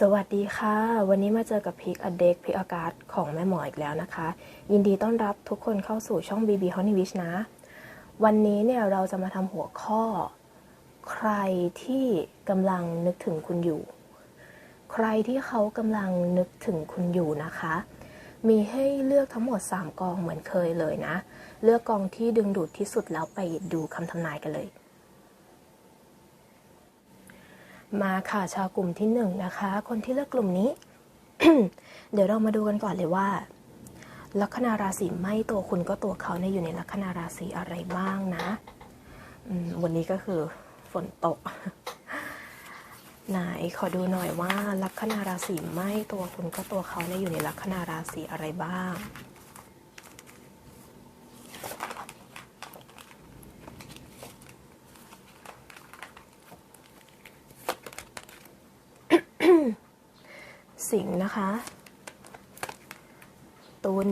สวัสดีค่ะ วันนี้มาเจอกับพิกอเด็กพิกอากาศของแม่หมออีกแล้วนะคะ ยินดีต้อนรับทุกคนเข้าสู่ช่อง BB Honey Wish นะ วันนี้เนี่ยเราจะมาทำหัวข้อ ใครที่กำลังนึกถึงคุณอยู่ ใครที่เขากำลังนึกถึงคุณอยู่นะคะ มีให้เลือกทั้งหมด 3 กองเหมือนเคยเลยนะ เลือกกองที่ดึงดูดที่สุดแล้วไปดูคำทำนายกันเลย มาค่ะชาวกลุ่มที่หนึ่งนะคะ คนที่เลือกกลุ่มนี้ เดี๋ยวเรามาดูกันก่อนเลยว่า ลัคนาราศีไม่ตัวคุณก็ตัวเขาเนี่ยอยู่ในลัคนาราศีอะไรบ้างนะวันนี้ก็คือฝนตก ไหนขอดูหน่อยว่าลัคนาราศีไม่ตัวคุณก็ตัวเขาเนี่ยอยู่ในลัคนาราศีอะไรบ้าง สิงห์นะคะ ตุล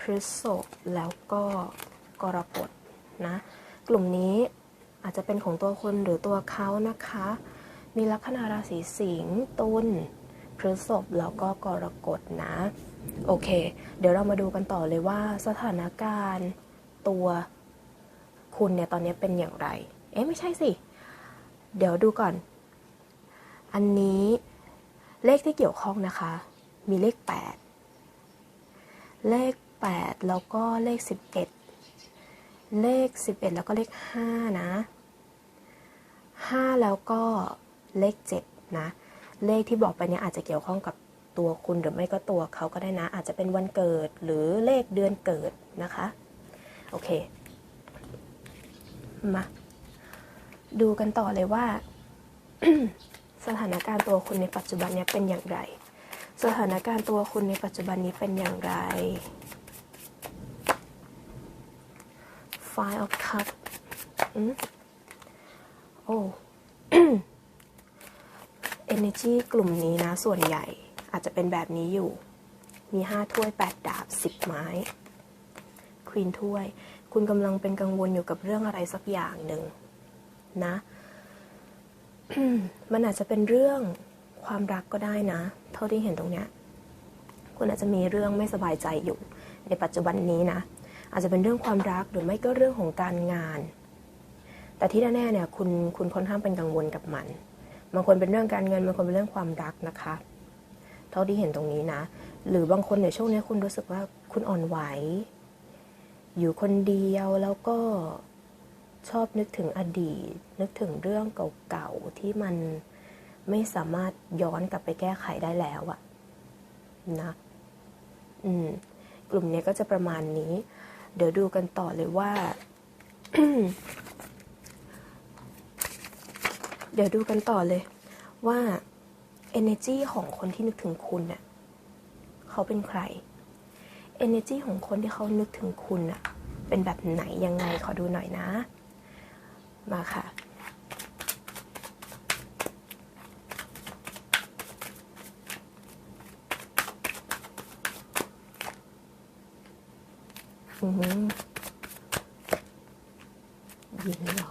พฤษภแล้วก็กรกฎนะ กลุ่มนี้อาจจะเป็นของตัวคนหรือตัวเขานะคะ มีลัคนาราศีสิงห์ตุลพฤษภแล้วก็กรกฎนะ โอเค เดี๋ยวเรามาดูกันต่อเลยว่าสถานการณ์ตัวคุณเนี่ยตอนนี้เป็นอย่างไร เอ๊ะไม่ใช่สิ เดี๋ยวดูก่อน อันนี้ เลขที่เกี่ยวข้องนะคะ มีเลข 8 เลข 8 แล้วก็เลข 11 เลข 11 แล้วก็เลข 5 นะ 5 แล้วก็เลข 7 นะ เลขที่บอกไปเนี่ยอาจจะเกี่ยวข้องกับตัวคุณหรือไม่ก็ตัวเขาก็ได้นะ อาจจะเป็นวันเกิดหรือเลขเดือนเกิดนะคะ โอเค มา ดูกันต่อเลยว่า สถานการณ์ตัวคุณในปัจจุบันนี้เป็นอย่างไร สถานการณ์ตัวคุณในปัจจุบันนี้เป็นอย่างไร Five of Cup อืมโอ้ Energy กลุ่มนี้นะ ส่วนใหญ่อาจจะเป็นแบบนี้อยู่ มีห้าถ้วยแปดดาบสิบไม้ควีนถ้วย คุณกำลังเป็นกังวลอยู่กับเรื่องอะไรสักอย่างหนึ่งนะ มันอาจจะเป็นเรื่องความรักก็ได้นะ เท่าที่เห็นตรงเนี้ยคุณอาจจะมีเรื่องไม่สบายใจอยู่ ในปัจจุบันนี้นะ อาจจะเป็นเรื่องความรักหรือไม่ก็เรื่องของการงาน แต่ที่แน่ๆเนี่ยคุณคุณค่อนข้างเป็นกังวลกับมันบางคนเป็นเรื่องการเงินบางคนเป็นเรื่องความรักนะคะ เท่าที่เห็นตรงนี้นะ หรือบางคนในช่วงนี้คุณรู้สึกว่าคุณอ่อนไหว อยู่คนเดียวแล้วก็ ชอบนึกถึงอดีต นึกถึงเรื่องเก่าๆที่มันไม่สามารถย้อนกลับไปแก้ไขได้แล้วอะนะอืม กลุ่มนี้ก็จะประมาณนี้ เดี๋ยวดูกันต่อเลยว่า เดี๋ยวดูกันต่อเลยว่า energy ของคนที่นึกถึงคุณเน่ะเขาเป็นใคร energy ของคนที่เขานึกถึงคุณน่ะเป็นแบบไหนยังไงขอดูหน่อยนะ มาค่ะ อือหือยิงเหรอ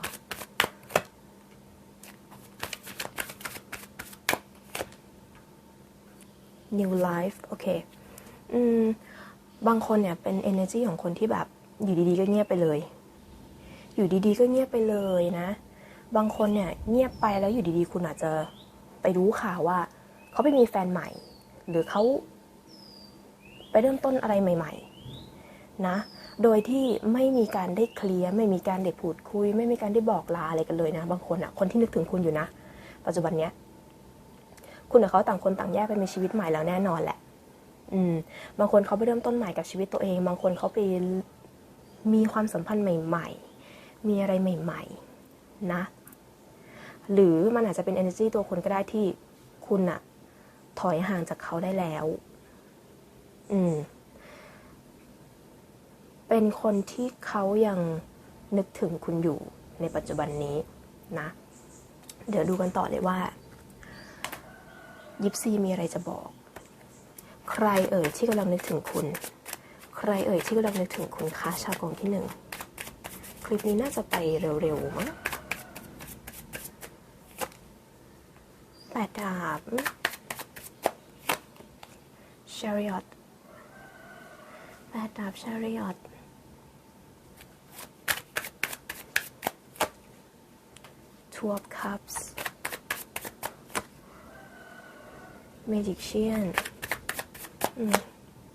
New Life โอเค อืม บางคนเนี่ยเป็น energy ของคนที่แบบอยู่ดีๆก็เงียบไปเลย อยู่ดีๆ ก็เงียบไปเลยนะ บางคนเนี่ยเงียบไปแล้วอยู่ดีๆ คุณอาจจะไปรู้ข่าวว่าเขาไปมีแฟนใหม่ หรือเขาไปเริ่มต้นอะไรใหม่ ๆ นะ โดยที่ไม่มีการได้เคลียร์ไม่มีการได้พูดคุย ไม่มีการได้บอกลาอะไรกันเลยนะ บางคนอะ่ะคนที่นึกถึงคุณอยู่นะ ปัจจุบันเนี้ยคุณกับเขาต่างคนต่างแยกไปมีชีวิตใหม่แล้วแน่นอนแหละ อืม บางคนเขาไปเริ่มต้นใหม่กับชีวิตตัวเอง บางคนเขาไปมีความสัมพันธ์ใหม่ ๆ มีอะไรใหม่ๆ นะ หรือมันอาจจะเป็น energy ตัวคนก็ได้ที่คุณอะถอยห่างจากเขาได้แล้ว อืม เป็นคนที่เขายังนึกถึงคุณอยู่ในปัจจุบันนี้นะ เดี๋ยวดูกันต่อเลยว่า ยิปซีมีอะไรจะบอก ใครเอ่ยที่กำลังนึกถึงคุณ ใครเอ่ยที่กำลังนึกถึงคุณคะชาวกองที่หนึ่ง ลิปนี้น่าจะไปเร็วๆมั้งแปดดาบ chariot แปดดาบ chariot two of cups magician อืม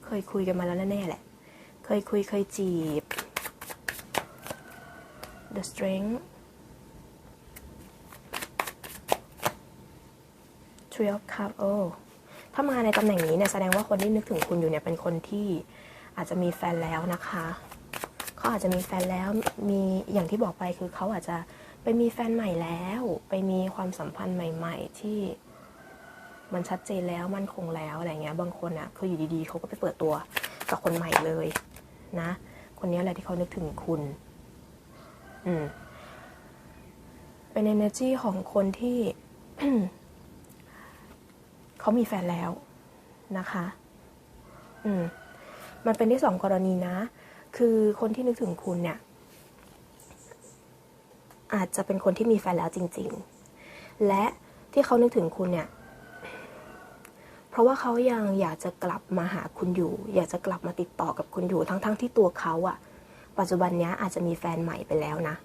เคยคุยกันมาแล้วแน่ๆแหละ เคยคุยเคยจีบ the strength three of cups โอ้ถ้ามาในตำแหน่งนี้เนี่ยแสดงว่าคนที่นึกถึงคุณอยู่เนี่ยเป็นคนที่อาจจะมีแฟนแล้วนะคะเขาอาจจะมีแฟนแล้วมีอย่างที่บอกไปคือเขาอาจจะไปมีแฟนใหม่แล้ว ไปมีความสัมพันธ์ใหม่ ๆ ที่มันชัดเจนแล้วมั่นคงแล้วอะไรเงี้ยบางคนอะคืออยู่ดีๆเขาก็ไปเปิดตัวกับคนใหม่เลยนะ คนนี้แหละที่เขานึกถึงคุณ อืมเป็น energy ของคนที่ เขามีแฟนแล้วนะคะ อืม มันเป็นที่สองกรณีนะ คือคนที่นึกถึงคุณเนี่ย อาจจะเป็นคนที่มีแฟนแล้วจริง ๆ และที่เขานึกถึงคุณเนี่ย เพราะว่าเขายังอยากจะกลับมาหาคุณอยู่ อยากจะกลับมาติดต่อกับคุณอยู่ ทั้งๆทที่ตัวเขาอะ ปัจจุบันนี้อาจจะมีแฟนใหม่ไปแล้วนะ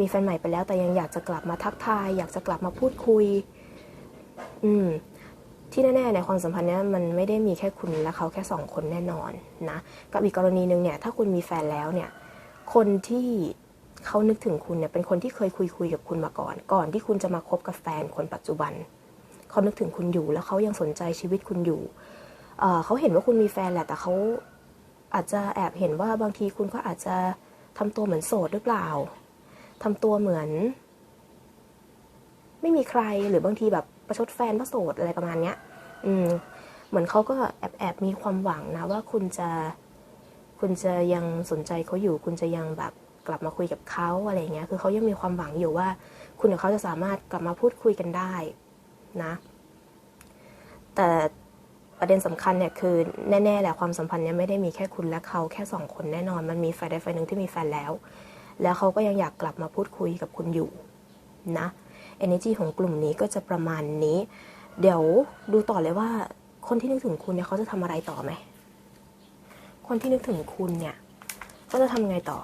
มีแฟนใหม่ไปแล้วแต่ยังอยากจะกลับมาทักทาย อยากจะกลับมาพูดคุย อืม ที่แน่ๆในความสัมพันธ์เนี้ยมันไม่ได้มีแค่คุณและเขาแค่สองคนแน่นอนนะกับอีกกรณีหนึ่งเนี่ย ถ้าคุณมีแฟนแล้วเนี่ย คนที่เขานึกถึงคุณเนี่ย เป็นคนที่เคยคุยคุยกับคุณมาก่อน ก่อนที่คุณจะมาคบกับแฟนคนปัจจุบันเขานึกถึงคุณอยู่แล้วเขายังสนใจชีวิตคุณอยู่เเขาเห็นว่าคุณมีแฟนแหละแต่เขา อาจจะแอบเห็นว่าบางทีคุณก็อาจจะทำตัวเหมือนโสดหรือเปล่าทำตัวเหมือน ไม่มีใครหรือบางทีแบบประชดแฟนว่าโสดอะไรประมาณเนี้ย อืม เหมือนเขาก็แอบแอบมีความหวังนะว่าคุณจะ คุณจะยังสนใจเขาอยู่ คุณจะยังแบบกลับมาคุยกับเขาอะไรเงี้ย คือเขายังมีความหวังอยู่ว่า คุณกับเขาจะสามารถกลับมาพูดคุยกันได้นะ แต่ ประเด็นสำคัญเนี่ยคือแน่ๆแหละความสัมพันธ์เนี่ยไม่ได้มีแค่คุณและเขาแค่สองคนแน่นอน มันมีฝ่ายใดฝ่ายหนึ่งที่มีแฟนแล้ว แล้วเขาก็ยังอยากกลับมาพูดคุยกับคุณอยู่นะ energy ของกลุ่มนี้ก็จะประมาณนี้ เดี๋ยวดูต่อเลยว่าคนที่นึกถึงคุณเนี่ยเขาจะทำอะไรต่อไหม คนที่นึกถึงคุณเนี่ยเขาจะทำไงต่อ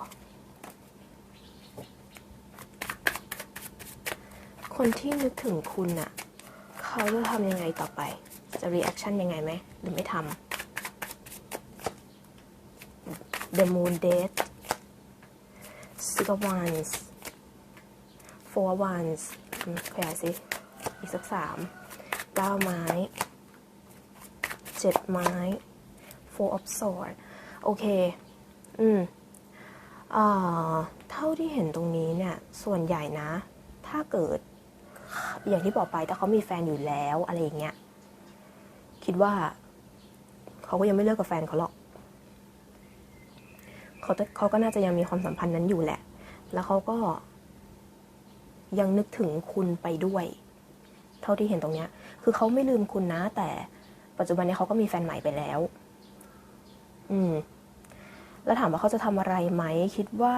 คนที่นึกถึงคุณน่ะเขาจะทำยังไงต่อไป จะ reaction ยังไงไหมหรือไม่ทำ The Moon Death Six of Wands Four of Wands ขยายสิ อีกสักสามเก้าไม้เจ็ดไม้ Four of Swords โอเค อืมอ่าเท่าที่เห็นตรงนี้เนี่ย ส่วนใหญ่นะ ถ้าเกิด อย่างที่บอกไปถ้าเขามีแฟนอยู่แล้วอะไรอย่างเงี้ย คิดว่า เขาก็ยังไม่เลิกกับแฟนเขาหรอกเขาจะเขาก็น่าจะยังมีความสัมพันธ์นั้นอยู่แหละ แล้วเขาก็ ยังนึกถึงคุณไปด้วย เท่าที่เห็นตรงเนี้ย คือเขาไม่ลืมคุณนะ แต่ปัจจุบันนี้เขาก็มีแฟนใหม่ไปแล้ว อืม แล้วถามว่าเขาจะทำอะไรไหม คิดว่า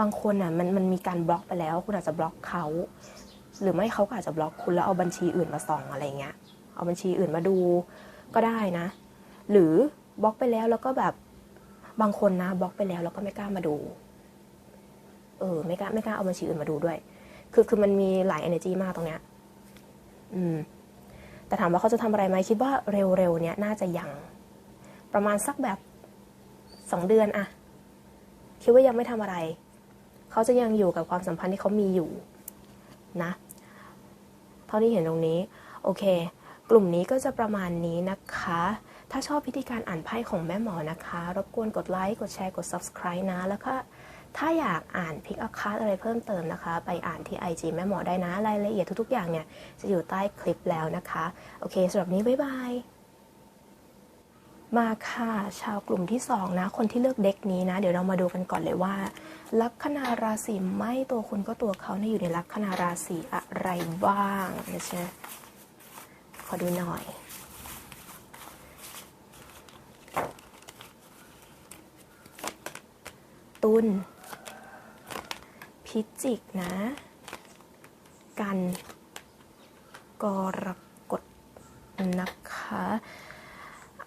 บางคนอะ มันมันมีการบล็อกไปแล้ว คุณอาจจะบล็อกเขา หรือไม่เขาก็อาจจะบล็อกคุณแล้วเอาบัญชีอื่นมาส่องอะไรเงี้ย เอาบัญชีอื่นมาดูก็ได้นะ หรือบล็อกไปแล้วแล้วก็แบบบางคนนะบล็อกไปแล้วแล้วก็ไม่กล้ามาดู เออไม่กล้าไม่กล้าเอาบัญชีอื่นมาดูด้วย คือคือมันมีหลาย energy มากตรงเนี้ยอืม แต่ถามว่าเขาจะทำอะไรไหมคิดว่าเร็วๆเนี้ยน่าจะยัง ประมาณสักแบบสองเดือนอะคิดว่ายังไม่ทำอะไร เขาจะยังอยู่กับความสัมพันธ์ที่เขามีอยู่นะ เท่าที่เห็นตรงนี้ โอเค กลุ่มนี้ก็จะประมาณนี้นะคะ ถ้าชอบพิธีการอ่านไพ่ของแม่หมอนะคะ รบกวนกดไลค์ กดแชร์ กด subscribe นะ แล้วก็ถ้าอยากอ่านพิกอาคาร์อะไรเพิ่มเติมนะคะ ไปอ่านที่ IG แม่หมอได้นะ รายละเอียดทุกๆอย่างเนี่ย จะอยู่ใต้คลิปแล้วนะคะ โอเคสำหรับนี้ บ๊ายบาย มาค่ะ ชาวกลุ่มที่ 2 นะ คนที่เลือกเด็กนี้นะ เดี๋ยวเรามาดูกันก่อนเลยว่า ลัคนาราศีไม่ตัวคุณก็ตัวเขาเนี่ยอยู่ในลัคนาราศีอะไรบ้างนะใช่ อดูหน่อย ตุลพิจิกนะ กันกกรกฎนะคะ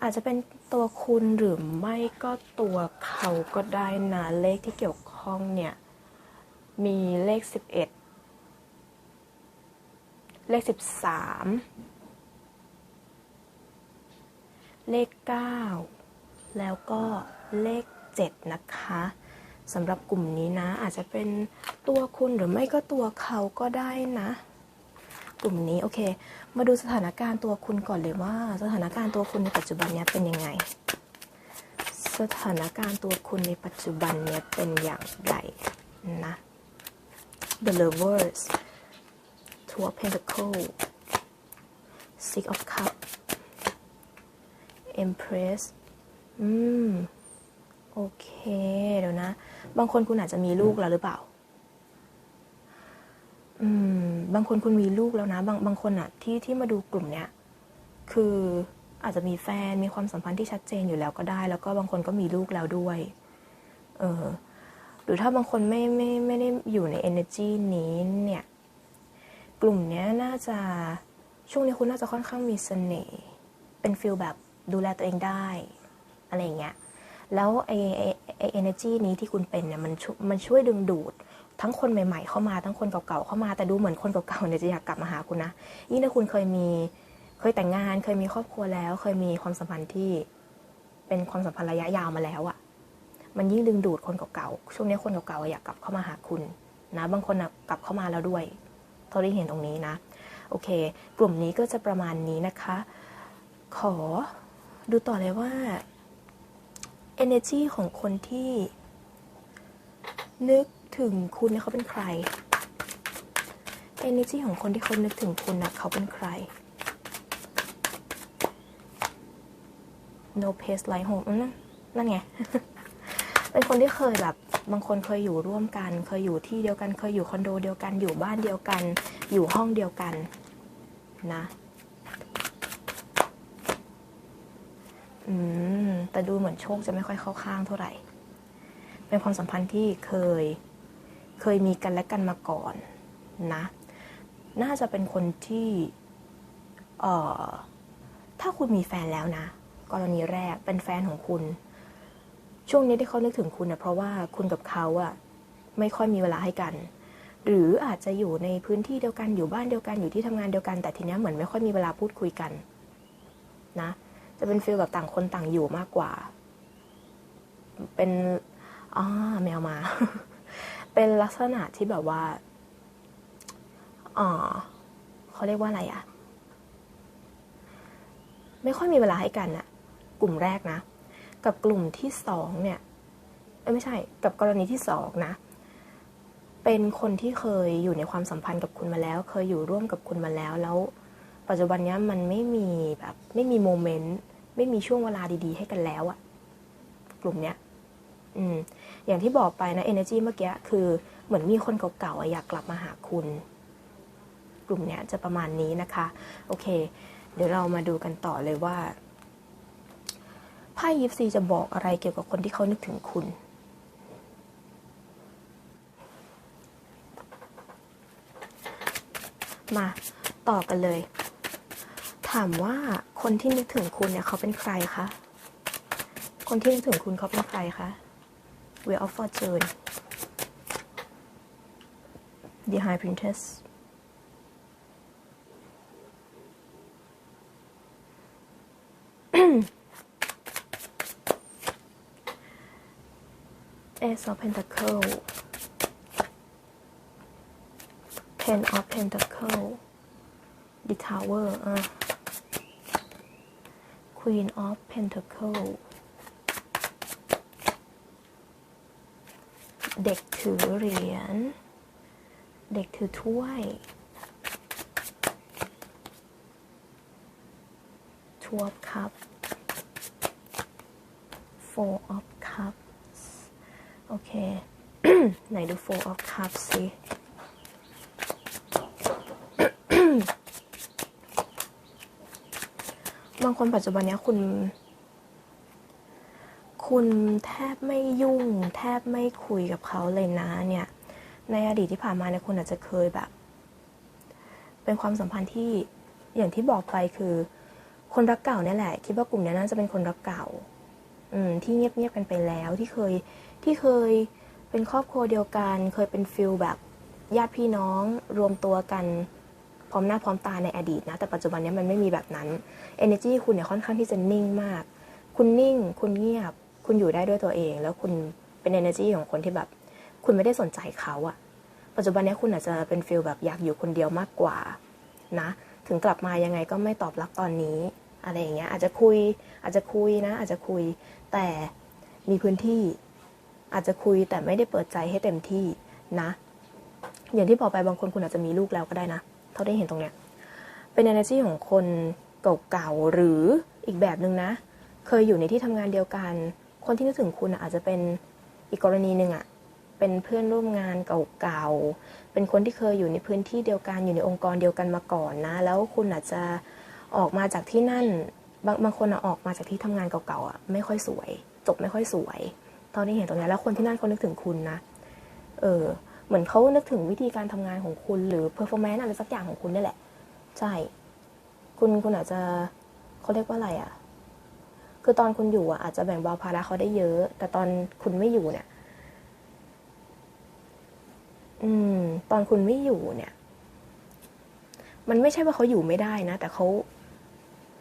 อาจจะเป็นตัวคุณหรือไม่ก็ตัวเขาก็ได้นะ เลขที่เกี่ยวข้องเนี่ย มีเลข 11 เลข 13 เลข 9 แล้วก็เลข 7 นะคะสำหรับกลุ่มนี้นะ อาจจะเป็นตัวคุณหรือไม่ก็ตัวเขาก็ได้นะ กลุ่มนี้โอเค มาดูสถานการณ์ตัวคุณก่อนเลยว่า สถานการณ์ตัวคุณในปัจจุบันนี้เป็นยังไง สถานการณ์ตัวคุณในปัจจุบันนี้เป็นอย่างไรนะ The Lovers Two of Pentacles Six of Cups Empress อืม โอเค เดี๋ยวนะ บางคนคุณอาจจะมีลูกแล้วหรือเปล่า อืม บางคนคุณมีลูกแล้วนะ บางบางคนอะที่ที่มาดูกลุ่มเนี้ย คืออาจจะมีแฟน มีความสัมพันธ์ที่ชัดเจนอยู่แล้วก็ได้ แล้วก็บางคนก็มีลูกแล้วด้วย เออ หรือถ้าบางคนไม่ไม่ไม่ได้อยู่ใน energy นี้เนี่ย กลุ่มเนี้ยน่าจะช่วงนี้คุณน่าจะค่อนข้างมีเสน่ห์ เป็นฟิลแบบ ดูแลตัวเองได้ อะไรอย่างเงี้ยแล้วไอไอไอเอเนจีนี้ที่คุณเป็นเนี่ยมันช่วยมันช่วยดึงดูด ทั้งคนใหม่ ๆ เข้ามาทั้งคนเก่าๆเข้ามาแต่ดูเหมือนคนเก่าๆเนี่ยจะอยากกลับมาหาคุณนะยิ่งถ้าคุณเคยมีเคยแต่งงาน เคยมีครอบครัวแล้ว เคยมีความสัมพันธ์ที่เป็นความสัมพันธ์ระยะยาวมาแล้วอะ่ะมันยิ่งดึงดูดคนเก่าๆช่วงนี้คนเก่าๆอยากกลับเข้ามาหาคุณนะ บางคนกลับเข้ามาแล้วด้วยเท่าที่เห็นตรงนี้นะ โอเค กลุ่มนี้ก็จะประมาณนี้นะคะ ขอ ดูต่อเลยว่า energy ของคนที่ นึกถึงคุณเนี่ยเขาเป็นใคร energy ของคนที่เขานึกถึงคุณนะเขาเป็นใคร no place like home นั่นนั่นไง เป็นคนที่เคยแบบ บางคนเคยอยู่ร่วมกัน เคยอยู่ที่เดียวกัน เคยอยู่คอนโดเดียวกัน อยู่บ้านเดียวกัน อยู่ห้องเดียวกันนะ อืมแต่ดูเหมือนโชคจะไม่ค่อยเข้าข้างเท่าไหร่ เป็นความสัมพันธ์ที่เคยเคยมีกันและกันมาก่อนนะ น่าจะเป็นคนที่เอ่อถ้าคุณมีแฟนแล้วนะ กรณีแรกเป็นแฟนของคุณ ช่วงนี้ที่เขานึกถึงคุณเนะเพราะว่าคุณกับเขาอะไม่ค่อยมีเวลาให้กัน หรืออาจจะอยู่ในพื้นที่เดียวกันอยู่บ้านเดียวกันอยู่ที่ทำงานเดียวกัน แต่ทีนี้เหมือนไม่ค่อยมีเวลาพูดคุยกัน นะ จะเป็นฟีลแบบต่างคนต่างอยู่มากกว่า เป็นอ่าแมวมา เป็นลักษณะที่แบบว่าอ่าเขาเรียกว่าอะไรอะไม่ค่อยมีเวลาให้กันอะกลุ่มแรกนะ กับกลุ่มที่สองเนี่ยไม่ใช่ กับกรณีที่สองนะ เป็นคนที่เคยอยู่ในความสัมพันธ์กับคุณมาแล้ว เคยอยู่ร่วมกับคุณมาแล้วแล้ว ปัจจุบันนี้มันไม่มีแบบไม่มีโมเมนต์ไม่มีช่วงเวลาดีๆ ให้กันแล้วอะกลุ่มเนี้ยอืมอย่างที่บอกไปนะ energy เมื่อกี้คือเหมือนมีคนเก่าๆอยากกลับมาหาคุณ กลุ่มเนี้ยจะประมาณนี้นะคะ โอเค เดี๋ยวเรามาดูกันต่อเลยว่าไพ่ยิปซีจะบอกอะไรเกี่ยวกับคนที่เขานึกถึงคุณมาต่อกันเลยามว่าคนที่นึกถึงคุณเนี่ยเขาเป็นใครคะ คนที่นึกถึงคุณเขาเป็นใครคะ Wheel of Fortune The High Princess Ace of Pentacle Ten of Pentacle The Tower อะ Queen of Pentacle เด็กถือเหรียญ เด็กถือถ้วย Two of Cups Four of Cups โอเค ไหนดู Four of Cups สิ บางคนปัจจุบันเนี้ยคุณ คุณแทบไม่ยุ่ง แทบไม่คุยกับเขาเลยนะเนี่ย ในอดีตที่ผ่านมาเนี่ยคุณอาจจะเคยแบบ เป็นความสัมพันธ์ที่อย่างที่บอกไปคือ คนรักเก่าเนี่ยแหละ คิดว่ากลุ่มเนี้ยน่าจะเป็นคนรักเก่า อืม ที่เงียบๆกันไปแล้วที่เคยที่เคยเป็นครอบครัวเดียวกัน เคยเป็นฟิลแบบญาติพี่น้องรวมตัวกัน พร้อมหน้าพร้อมตาในอดีตนะ แต่ปัจจุบันนี้มันไม่มีแบบนั้น energy คุณเนี่ยค่อนข้างที่จะนิ่งมาก คุณนิ่ง คุณเงียบ คุณอยู่ได้ด้วยตัวเอง แล้วคุณเป็น energy ของคนที่แบบ คุณไม่ได้สนใจเขาอะปัจจุบันนี้คุณอาจจะเป็นฟิลแบบอยากอยู่คนเดียวมากกว่านะ ถึงกลับมายังไงก็ไม่ตอบรับตอนนี้อะไรอย่างเงี้ยอาจจะคุยอาจจะคุยนะ อาจจะคุยแต่มีพื้นที่อาจจะคุยแต่ไม่ได้เปิดใจให้เต็มที่นะ อย่างที่บอกไปบางคนคุณอาจจะมีลูกแล้วก็ได้นะ เท่าที่เห็นตรงเนี้ยเป็น energy ของคนเก่าๆหรืออีกแบบหนึ่งนะ เคยอยู่ในที่ทำงานเดียวกัน คนที่นึกถึงคุณอาจจะเป็นอีกกรณีหนึ่งอะเป็นเพื่อนร่วมงานเก่าๆ เป็นคนที่เคยอยู่ในพื้นที่เดียวกันอยู่ในองค์กรเดียวกันมาก่อนนะ แล้วคุณอาจจะออกมาจากที่นั่น บางบางคนอออกมาจากที่ทำงานเก่าๆอะไม่ค่อยสวย จบไม่ค่อยสวย ตอนที่เห็นตรงนี้แล้วคนที่นั่นเขานึกถึงคุณนะ เออ เหมือนเขานึกถึงวิธีการทำงานของคุณหรือ performance อะไรสักอย่างของคุณนี่แหละ ใช่ คุณคุณอาจจะเขาเรียกว่าอะไรอะ่ะ คือตอนคุณอยู่อะอาจจะแบ่งเบาภาระเขาได้เยอะ แต่ตอนคุณไม่อยู่เนี่ย อืม ตอนคุณไม่อยู่เนี่ย มันไม่ใช่ว่าเขาอยู่ไม่ได้นะ แต่เขา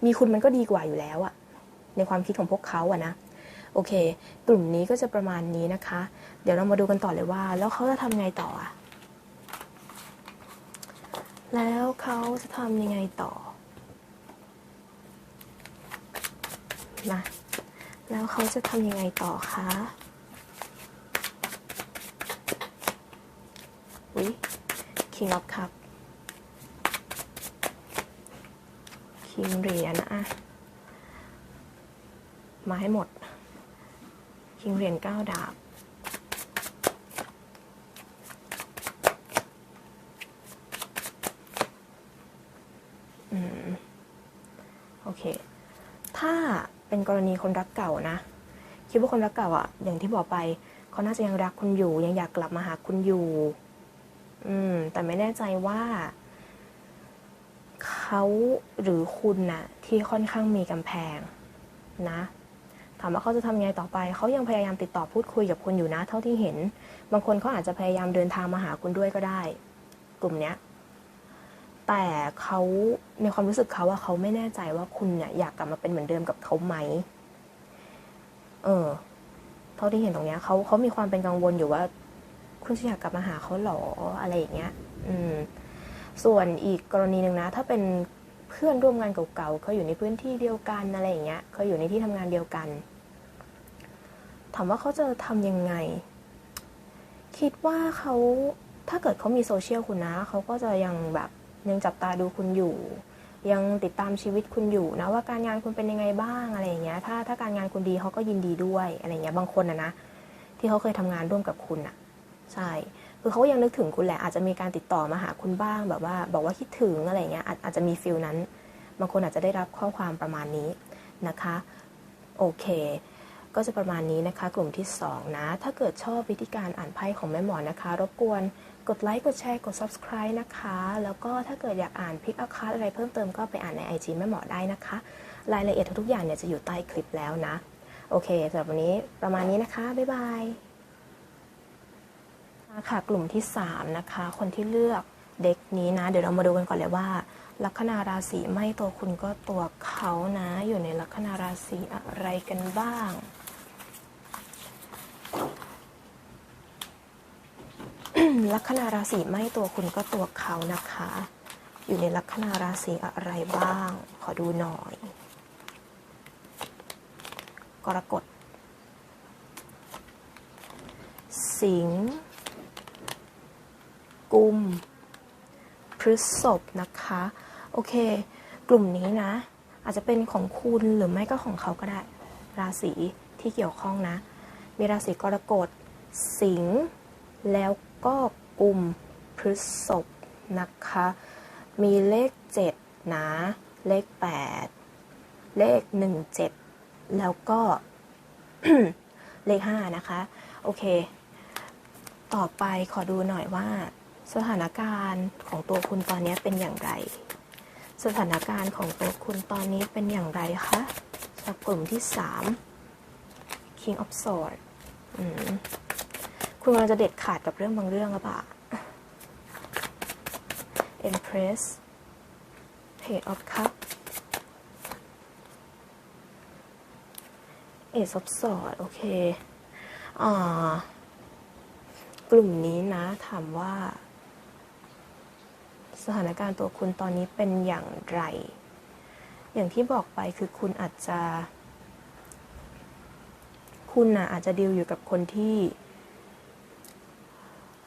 มีคุณมันก็ดีกว่าอยู่แล้วอะในความคิดของพวกเขาอะนะ โอเค กลุ่มนี้ก็จะประมาณนี้นะคะ เดี๋ยวเรามาดูกันต่อเลยว่า แล้วเขาจะทำไงต่ออะแล้วเขาจะทำยังไงต่อนะแล้วเขาจะทำยังไงต่อคะอุ้ย King of Cup คิงเหรียญอะมาให้หมด คิงเหรียญเก้าดาบโอเค ถ้าเป็นกรณีคนรักเก่านะ คิดว่าคนรักเก่าอะอย่างที่บอกไป เขาน่าจะยังรักคุณอยู่ ยังอยากกลับมาหาคุณอยู่ อืม แต่ไม่แน่ใจว่า เขาหรือคุณนะที่ค่อนข้างมีกำแพงนะามว่าเขาจะทำยังไงต่อไป เขายังพยายามติดต่อพูดคุยกับคุณอยู่นะ เท่าที่เห็น บางคนเขาอาจจะพยายามเดินทางมาหาคุณด้วยก็ได้ กลุ่มเนี้ย แต่เขาในความรู้สึกเขาว่าเขาไม่แน่ใจว่าคุณเนี่ยอยากกลับมาเป็นเหมือนเดิมกับเขาไหม เออ เท่าที่เห็นตรงเนี้ยเขาเขามีความเป็นกังวลอยู่ว่า คุณจะอยากกลับมาหาเขาหรออะไรอย่างเงี้ย อืม ส่วนอีกกรณีหนึ่งนะ ถ้าเป็นเพื่อนร่วมงานเก่าๆ เขาอยู่ในพื้นที่เดียวกันอะไรอย่างเงี้ยเขาอยู่ในที่ทำงานเดียวกัน ถามว่าเขาจะทำยังไง คิดว่าเขาถ้าเกิดเขามีโซเชียลคุณนะ เขาก็จะยังแบบยังจับตาดูคุณอยู่ ยังติดตามชีวิตคุณอยู่นะ ว่าการงานคุณเป็นยังไงบ้างอะไรอย่างเงี้ย ถ้าถ้าการงานคุณดีเขาก็ยินดีด้วยอะไรเงี้ยบางคนนะนะที่เขาเคยทำงานร่วมกับคุณอะใช่คือเขายังนึกถึงคุณแหละอาจจะมีการติดต่อมาหาคุณบ้างแบบว่า บอกว่าคิดถึงอะไรเงี้ยอาจอาจจะมีฟิลนั้น บางคนอาจจะได้รับข้อความประมาณนี้นะคะ โอเค ก็จะประมาณนี้นะคะ กลุ่มที่ 2 นะ ถ้าเกิดชอบวิธีการอ่านไพ่ของแม่หมอนะคะ รบกวนกดไลค์กดแชร์กด subscribe นะคะ แล้วก็ถ้าเกิดอยากอ่านพิกอัพคัอะไรเพิ่มเติมก็ไปอ่านใน IG แม่หมอได้นะคะ รายละเอียดทุกๆอย่างเนี่ยจะอยู่ใต้คลิปแล้วนะ โอเคสำหรับวันนี้ประมาณนี้นะคะ บ๊ายบายค่ะกลุ่มที่ 3 นะคะ คนที่เลือกเด็กนี้นะ เดี๋ยวเรามาดูกันก่อนเลยว่า ลัคนาราศีไม่ตัวคุณก็ตัวเขานะ อยู่ในลัคนาราศีอะไรกันบ้าง ลัคนาราศีไม่ตัวคุณก็ตัวเขานะคะ อยู่ในลัคนาราศีอะไรบ้าง ขอดูหน่อย กรกฎ สิงห์กุม พฤษภนะคะ โอเค กลุ่มนี้นะ อาจจะเป็นของคุณหรือไม่ก็ของเขาก็ได้ ราศีที่เกี่ยวข้องนะ มีราศีกรกฎ สิงห์ แล้วก็กุมพฤษภนะคะ มีเลข 7 นะ เลข 8 เลข 17 แล้วก็เลข 5 นะคะ โอเค ต่อไปขอดูหน่อยว่า สถานการณ์ของตัวคุณตอนนี้เป็นอย่างไร สถานการณ์ของตัวคุณตอนนี้เป็นอย่างไรคะจากกลุ่มที่ 3 King of Swords คุณกำลังจะเด็ดขาดกับเรื่องบางเรื่องหรือเปล่า Empress Page of Cups Ace of Swords โอเคอกลุ่มนี้นะถามว่า สถานการณ์ตัวคุณตอนนี้เป็นอย่างไร อย่างที่บอกไปคือคุณอาจจะ คุณนะอาจจะดีลอยู่กับคนที่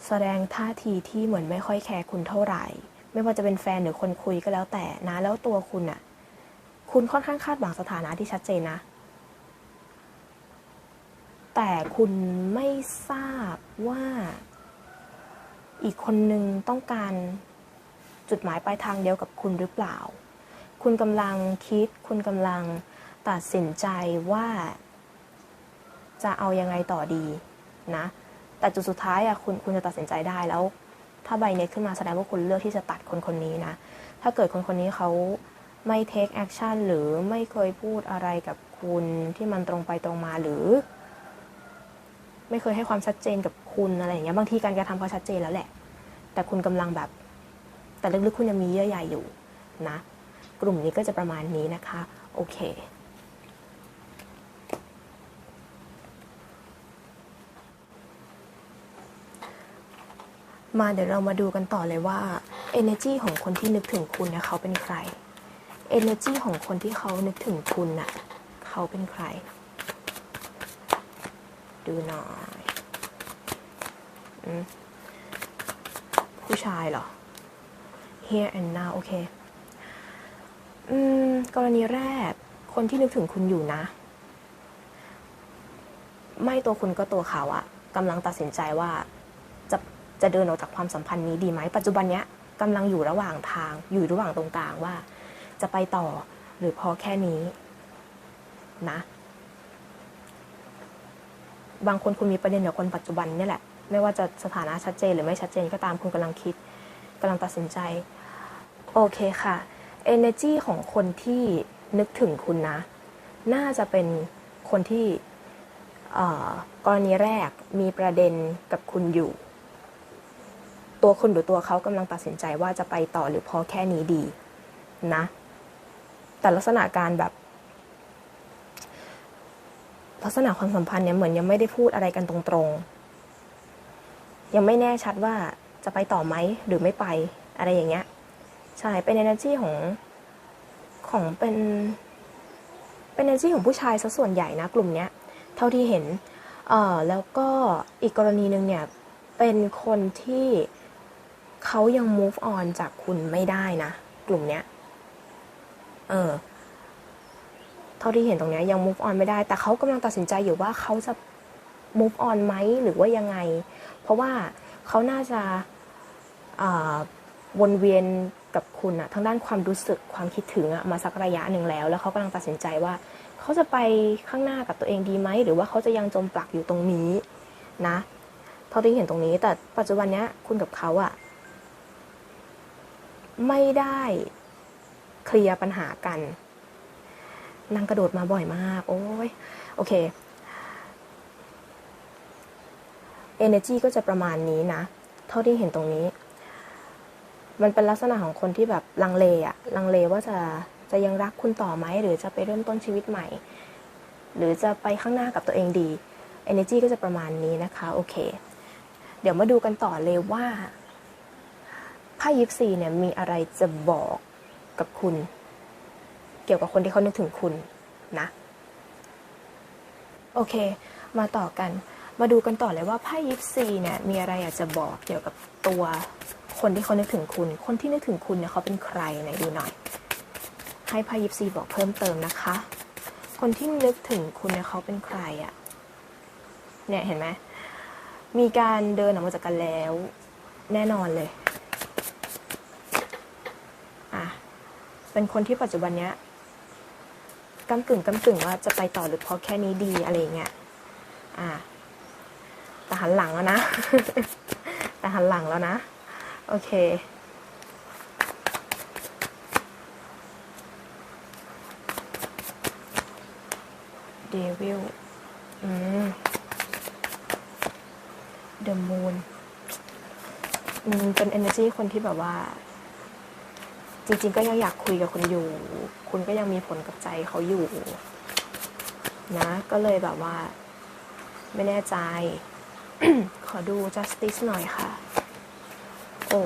แสดงท่าทีที่เหมือนไม่ค่อยแคร์คุณเท่าไหร่ ไม่ว่าจะเป็นแฟนหรือคนคุยก็แล้วแต่นะ แล้วตัวคุณน่ะ คุณค่อนข้างคาดหวังสถานะที่ชัดเจนนะ แต่คุณไม่ทราบว่า อีกคนนึงต้องการจุดหมายปลายทางเดียวกับคุณหรือเปล่า คุณกำลังคิด คุณกำลังตัดสินใจว่า จะเอายังไงต่อดีนะ แต่จุดสุดท้ายอะคุณคุณจะตัดสินใจได้แล้ว ถ้าใบเนี้ยขึ้นมาแสดงว่าคุณเลือกที่จะตัดคนคนนี้นะ ถ้าเกิดคนคนนี้เขาไม่ take action หรือไม่เคยพูดอะไรกับคุณที่มันตรงไปตรงมาหรือ ไม่เคยให้ความชัดเจนกับคุณอะไรอย่างเงี้ยบางทีการกระทำเขาชัดเจนแล้วแหละ แต่คุณกำลังแบบ แต่ลึกๆคุณยังมีเยื่อใยอยู่นะ กลุ่มนี้ก็จะประมาณนี้นะคะ โอเค มาเดี๋ยวเรามาดูกันต่อเลยว่า energy ของคนที่นึกถึงคุณเนี่ยเขาเป็นใคร energy ของคนที่เขานึกถึงคุณน่ะเขาเป็นใคร ดูหน่อยอมผู้ชายเหรอ here and now โอเคอืมกรณีแรก คนที่นึกถึงคุณอยู่นะ ไม่ตัวคุณก็ตัวเขาอะกำลังตัดสินใจว่า จะเดินออกจากความสัมพันธ์นี้ดีไหมปัจจุบันเนี้ยกำลังอยู่ระหว่างทาง อยู่ระหว่างตรงกลางว่า จะไปต่อหรือพอแค่นี้นะ บางคนคุณมีประเด็นกับคนปัจจุบันเนี่ยแหละ ไม่ว่าจะสถานะชัดเจนหรือไม่ชัดเจนก็ตามคุณกำลังคิดกำลังตัดสินใจ โอเคค่ะ energy ของคนที่นึกถึงคุณนะ น่าจะเป็นคนที่อ่อกรณีแรกมีประเด็นกับคุณอยู่ ตัวคุณหรือตัวเขากำลังตัดสินใจว่าจะไปต่อหรือพอแค่นี้ดีนะ แต่ลักษณะการแบบ ลักษณะความสัมพันธ์เนี่ยเหมือนยังไม่ได้พูดอะไรกันตรงๆ ยังไม่แน่ชัดว่าจะไปต่อไหมหรือไม่ไปอะไรอย่างเงี้ยใช่เป็น energy ของของเป็นเป็น energy ของผู้ชายซะส่วนใหญ่นะกลุ่มเนี้ย เท่าที่เห็นเอ่อแล้วก็อีกกรณีหนึ่งเนี่ยเป็นคนที่ เขายัง move on จากคุณไม่ได้นะ กลุ่มเนี้ย เออ เท่าที่เห็นตรงเนี้ยยัง move on ไม่ได้ แต่เขากำลังตัดสินใจอยู่ว่าเขาจะ move on ไหมหรือว่ายังไง เพราะว่าเขาน่าจะวนเวียนกับคุณอะทั้งด้านความรู้สึกความคิดถึงอะมาสักระยะหนึ่งแล้ว แล้วเขากำลังตัดสินใจว่า เขาจะไปข้างหน้ากับตัวเองดีไหม หรือว่าเขาจะยังจมปลักอยู่ตรงนี้นะ เท่าที่เห็นตรงนี้ แต่ปัจจุบันเนี้ยคุณกับเขาอะ ไม่ได้เคลียร์ปัญหากันนางกระโดดมาบ่อยมาก โอ้ยโอเค energy ก็จะประมาณนี้นะ เท่าที่เห็นตรงนี้ มันเป็นลักษณะของคนที่แบบลังเลอะลังเลว่าจะจะยังรักคุณต่อไหม หรือจะไปเริ่มต้นชีวิตใหม่ หรือจะไปข้างหน้ากับตัวเองดี energy ก็จะประมาณนี้นะคะ โอเค เดี๋ยวมาดูกันต่อเลยว่า ไพ่ยิปซีเนี่ยมีอะไรจะบอกกับคุณ เกี่ยวกับคนที่เขานึกถึงคุณนะ โอเค มาต่อกัน มาดูกันต่อเลยว่าไพ่ยิปซีเนี่ยมีอะไรอยากจะบอกเกี่ยวกับตัวคนที่เขานึกถึงคุณ คนที่นึกถึงคุณเนี่ยเขาเป็นใครไหนดูหน่อย ให้ไพ่ยิปซีบอกเพิ่มเติมนะคะ คนที่นึกถึงคุณเนี่ยเขาเป็นใครอะ่ะ เนี่ยเห็นไหมมีการเดินออกมาจากกันแล้ว แน่นอนเลย เป็นคนที่ปัจจุบันเนี้ยกำกึ่งกำกึ่งว่าจะไปต่อหรือพอแค่นี้ดีอะไรเงี้ย อ่า แต่หันหลังแล้วนะ แต่หันหลังแล้วนะ โอเค เดวิล อืม เดอะมูนมันเป็น energy คนที่แบบว่า จริง ๆ ก็ยังอยากคุยกับคุณอยู่ คุณก็ยังมีผลกับใจเขาอยู่ นะ ก็เลยแบบว่า ไม่แน่ใจ ขอดู justice หน่อยค่ะ โอ้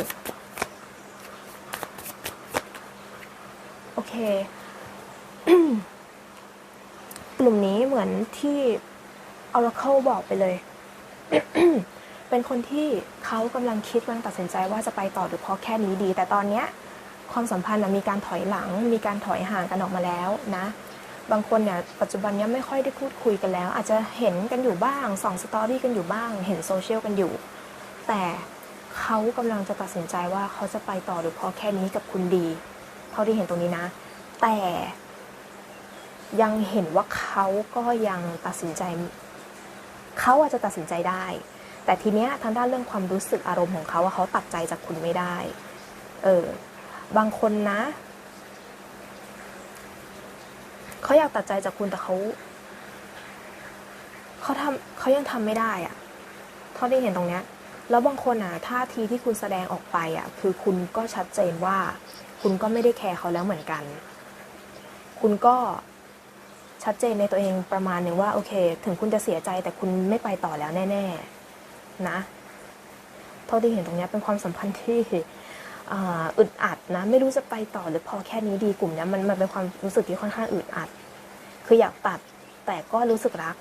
โอเค กลุ่มนี้เหมือนที่ Oracle บอกไปเลย เป็นคนที่เขากำลังคิดกำลังตัดสินใจว่าจะไปต่อหรือพอแค่นี้ดี แต่ตอนเนี้ย ความสัมพันธ์มีการถอยหลัง มีการถอยห่างกันออกมาแล้วนะบางคนเนี่ยปัจจุบันนี้ไม่ค่อยได้พูดคุยกันแล้ว อาจจะเห็นกันอยู่บ้างส่องสตอรี่กันอยู่บ้าง เห็นโซเชียลกันอยู่ แต่เขากำลังจะตัดสินใจว่าเขาจะไปต่อหรือพอแค่นี้กับคุณดีเท่าที่เห็นตรงนี้นะ แต่ยังเห็นว่าเขาก็ยังตัดสินใจเขาอาจจะตัดสินใจได้ แต่ทีเนี้ยทางด้านเรื่องความรู้สึกอารมณ์ของเขาว่าเขาตัดใจจากคุณไม่ได้ เออ บางคนนะ เขาอยากตัดใจจากคุณแต่เขา เขาทำเขายังทำไม่ได้อะเท่าที่เห็นตรงเนี้ย แล้วบางคนอะท่าทีที่คุณแสดงออกไปอะ คือคุณก็ชัดเจนว่า คุณก็ไม่ได้แคร์เขาแล้วเหมือนกัน คุณก็ชัดเจนในตัวเองประมาณหนึ่งว่าโอเค ถึงคุณจะเสียใจแต่คุณไม่ไปต่อแล้วแน่ ๆ นะ เท่าที่เห็นตรงเนี้ยเป็นความสัมพันธ์ที่ อึดอัดนะไม่รู้จะไปต่อหรือพอแค่นี้ดีกลุ่มนี้มันมันเป็นความรู้สึกที่ค่อนข้างอึดอัด คืออยากตัดแต่ก็รู้สึกรัก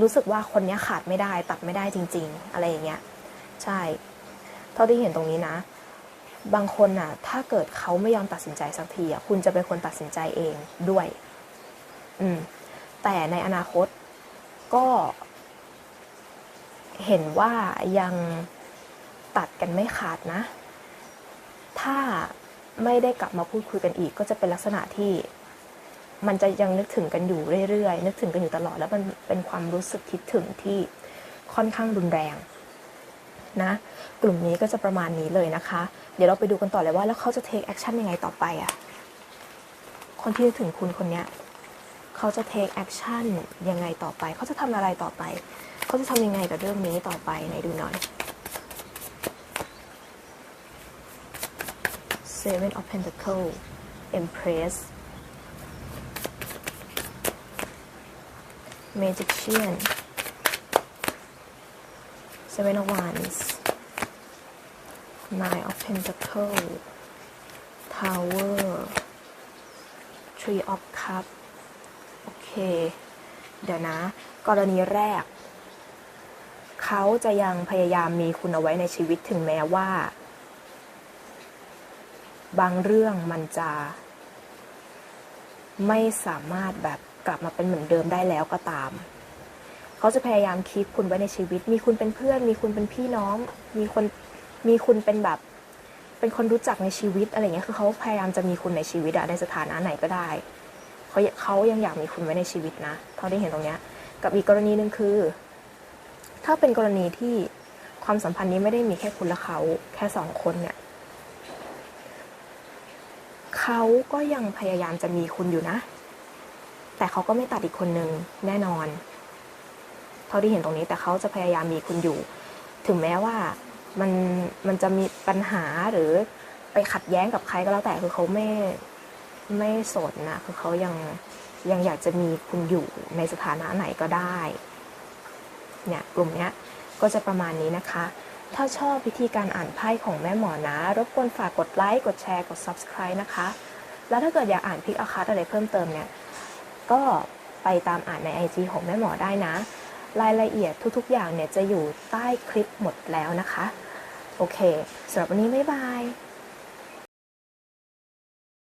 รู้สึกว่าคนนี้ขาดไม่ได้ ตัดไม่ได้จริง ๆ อะไรอย่างเงี้ย ใช่ เท่าที่เห็นตรงนี้นะ บางคนน่ะ ถ้าเกิดเขาไม่ยอมตัดสินใจสักทีอะคุณจะเป็นคนตัดสินใจเองด้วย อืม แต่ในอนาคตก็ เห็นว่ายังตัดกันไม่ขาดนะ ถ้าไม่ได้กลับมาพูดคุยกันอีก ก็จะเป็นลักษณะที่ มันจะยังนึกถึงกันอยู่เรื่อยๆนึกถึงกันอยู่ตลอด แล้วมันเป็นความรู้สึกคิดถึงที่ค่อนข้างรุนแรงนะกลุ่มนี้ก็จะประมาณนี้เลยนะคะ เดี๋ยวเราไปดูกันต่อเลยว่า แล้วเขาจะ take action ยังไงต่อไปอะ่ะคนที่นึกถึงคุณคนเนี้ยเขาจะ take action ยังไงต่อไป เขาจะทำอะไรต่อไป เขาจะทำยังไงกับเรื่องนี้ต่อไปไหนดูหน่อย Seven of Pentacles Empress Magician Seven of Wands Nine of Pentacles Tower Three of Cups โอเค เดี๋ยวนะ กรณีแรก เขาจะยังพยายามมีคุณเอาไว้ในชีวิตถึงแม้ว่า บางเรื่องมันจะไม่สามารถแบบกลับมาเป็นเหมือนเดิมได้แล้วก็ตาม เขาจะพยายามคีปคุณไว้ในชีวิต มีคุณเป็นเพื่อน มีคุณเป็นพี่น้อง มีคน มีคุณเป็นแบบ เป็นคนรู้จักในชีวิตอะไรเงี้ย คือเขาพยายามจะมีคุณในชีวิตอะในสถานะไหนก็ได้ เขาเขายังอยากมีคุณไว้ในชีวิตนะ เท่าที่เห็นตรงเนี้ย กับอีกกรณีหนึ่งคือ ถ้าเป็นกรณีที่ความสัมพันธ์นี้ไม่ได้มีแค่คุณและเขาแค่สองคนเนี่ย เขาก็ยังพยายามจะมีคุณอยู่นะ แต่เขาก็ไม่ตัดอีกคนนึงแน่นอน เท่าที่เห็นตรงนี้แต่เขาจะพยายามมีคุณอยู่ ถึงแม้ว่ามันมันจะมีปัญหาหรือไปขัดแย้งกับใครก็แล้วแต่คือเขาไม่ไม่สนนะคือเขายังยังอยากจะมีคุณอยู่ในสถานะไหนก็ได้เนี่ยกลุ่มเนี้ยก็จะประมาณนี้นะคะ ถ้าชอบวิธีการอ่านไพ่ของแม่หมอนะ รบกวนฝากกดไลค์ กดแชร์ กด subscribe นะคะ แล้วถ้าเกิดอยากอ่านพิกอาคาร์อะไรเพิ่มเติมเนี่ย ก็ไปตามอ่านใน IG ของแม่หมอได้นะ รายละเอียดทุกๆอย่างเนี่ยจะอยู่ใต้คลิปหมดแล้วนะคะ โอเคสำหรับวันนี้บ๊ายบาย